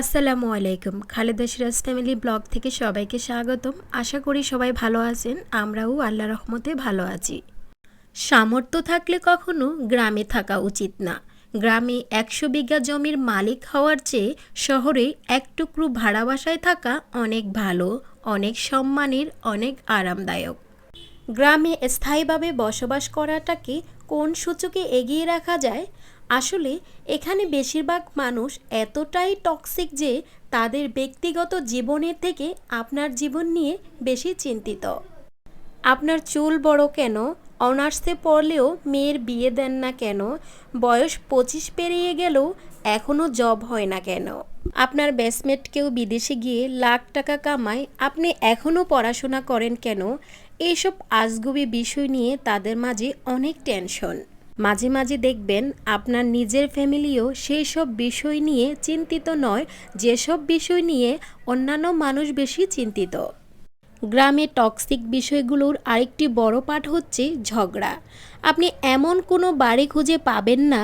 আসসালামু আলাইকুম। Khaleda Siraj family blog থেকে সবাইকে স্বাগতম। আশা করি সবাই ভালো আছেন। আমরাও আল্লাহ রহমতে ভালো আছি। সামর্থ্য থাকলে কখনো গ্রামে থাকা উচিত না। গ্রামে একশো বিঘা জমির মালিক হওয়ার চেয়ে শহরে এক টুকরো ভাড়া বাসায় থাকা অনেক ভালো, অনেক সম্মানের, অনেক আরামদায়ক। গ্রামে স্থায়ীভাবে বসবাস করাটাকে কোন সূচকে এগিয়ে রাখা যায়? আসলে এখানে বেশিরভাগ মানুষ এতটাই টক্সিক যে তাদের ব্যক্তিগত জীবনের থেকে আপনার জীবন নিয়ে বেশি চিন্তিত। আপনার চুল বড় কেন? অনার্সে পড়লেও মেয়ের বিয়ে দেন না কেন? বয়স পঁচিশ পেরিয়ে গেলেও এখনও জব হয় না কেন? আপনার ব্যাচমেট কেউ বিদেশে গিয়ে লাখ টাকা কামায়, আপনি এখনও পড়াশোনা করেন কেন? এইসব আজগুবি বিষয় নিয়ে তাদের মাঝে অনেক টেনশন। মাঝে মাঝে দেখবেন আপনার নিজের ফ্যামিলিও সেই সব বিষয় নিয়ে চিন্তিত নয়, যেসব বিষয় নিয়ে অন্যান্য মানুষ বেশি চিন্তিত। গ্রামে টক্সিক বিষয়গুলোর আরেকটি বড় পাঠ হচ্ছে ঝগড়া। আপনি এমন কোনো বাড়ি খুঁজে পাবেন না,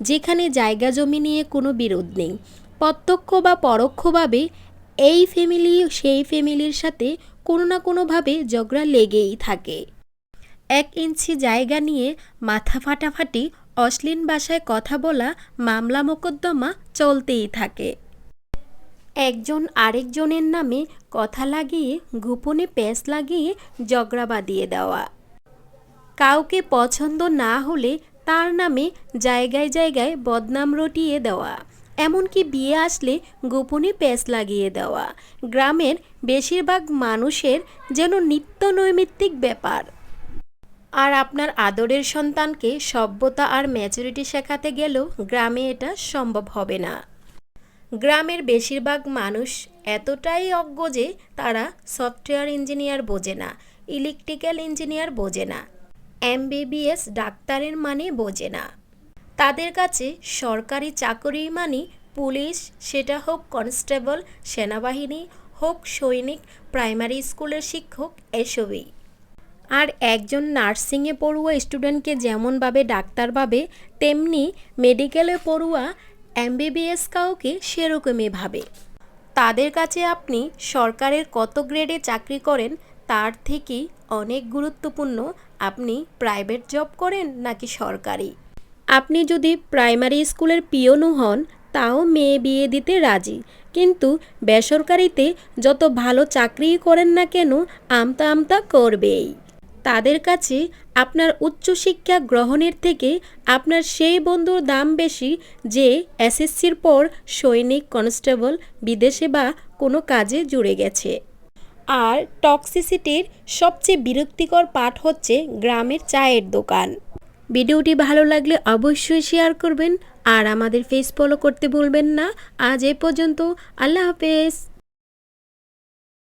যেখানে জায়গা জমি নিয়ে কোনো বিরোধ নেই। প্রত্যক্ষ বা পরোক্ষভাবে এই ফ্যামিলি সেই ফ্যামিলির সাথে কোনো না কোনোভাবে ঝগড়া লেগেই থাকে। এক ইঞ্চি জায়গা নিয়ে মাথা ফাটাফাটি অশ্লীল ভাষায় কথা বলা মামলা মোকদ্দমা চলতেই থাকে। একজন আরেকজনের নামে কথা লাগিয়ে, গোপনে প্যাঁচ লাগিয়ে ঝগড়া বাঁধিয়ে দেওয়া। কাউকে পছন্দ না হলে তার নামে জায়গায় জায়গায় বদনাম রটিয়ে দেওয়া। এমনকি বিয়ে আসলে গোপনে প্যাঁচ লাগিয়ে দেওয়া। গ্রামের বেশিরভাগ মানুষের যেন নিত্য নৈমিত্তিক ব্যাপার। আর আপনার আদরের সন্তানকে সভ্যতা আর ম্যাচুরিটি শেখাতে গেলেও গ্রামে এটা সম্ভব হবে না। গ্রামের বেশিরভাগ মানুষ এতটাই অজ্ঞ যে তারা সফটওয়্যার ইঞ্জিনিয়ার বোঝে না, ইলেকট্রিক্যাল ইঞ্জিনিয়ার বোঝে না, এমবিবিএস ডাক্তারের মানে বোঝে না। তাদের কাছে সরকারি চাকরি মানে পুলিশ, সেটা হোক কনস্টেবল, সেনাবাহিনী হোক সৈনিক, প্রাইমারি স্কুলের শিক্ষক, এসবই। আর একজন নার্সিংয়ে পড়ুয়া স্টুডেন্টকে যেমনভাবে ডাক্তার ভাবে, তেমনি মেডিকেলে পড়ুয়া এমবিবিএস কাউকে সেরকমই ভাবে। তাদের কাছে আপনি সরকারের কত গ্রেডে চাকরি করেন, তার থেকেই অনেক গুরুত্বপূর্ণ আপনি প্রাইভেট জব করেন নাকি সরকারি? আপনি যদি প্রাইমারি স্কুলের পিয়নও হন, তাও মেয়ে বিয়ে দিতে রাজি। কিন্তু বেসরকারিতে যত ভালো চাকরিই করেন না কেন, আমতা আমতা করবেই। তাদের কাছে আপনার উচ্চশিক্ষা গ্রহণের থেকে আপনার সেই বন্ধুর দাম বেশি যে এসএসসির পর সৈনিক, কনস্টেবল, বিদেশে বা কোনো কাজে জুড়ে গেছে। আর টক্সিসিটির সবচেয়ে বিরক্তিকর পাঠ হচ্ছে গ্রামের চায়ের দোকান। ভিডিওটি ভালো লাগলে অবশ্যই শেয়ার করবেন আর আমাদের ফেস ফলো করতে ভুলবেন না। আজ এ পর্যন্ত, আল্লাহ হাফেজ।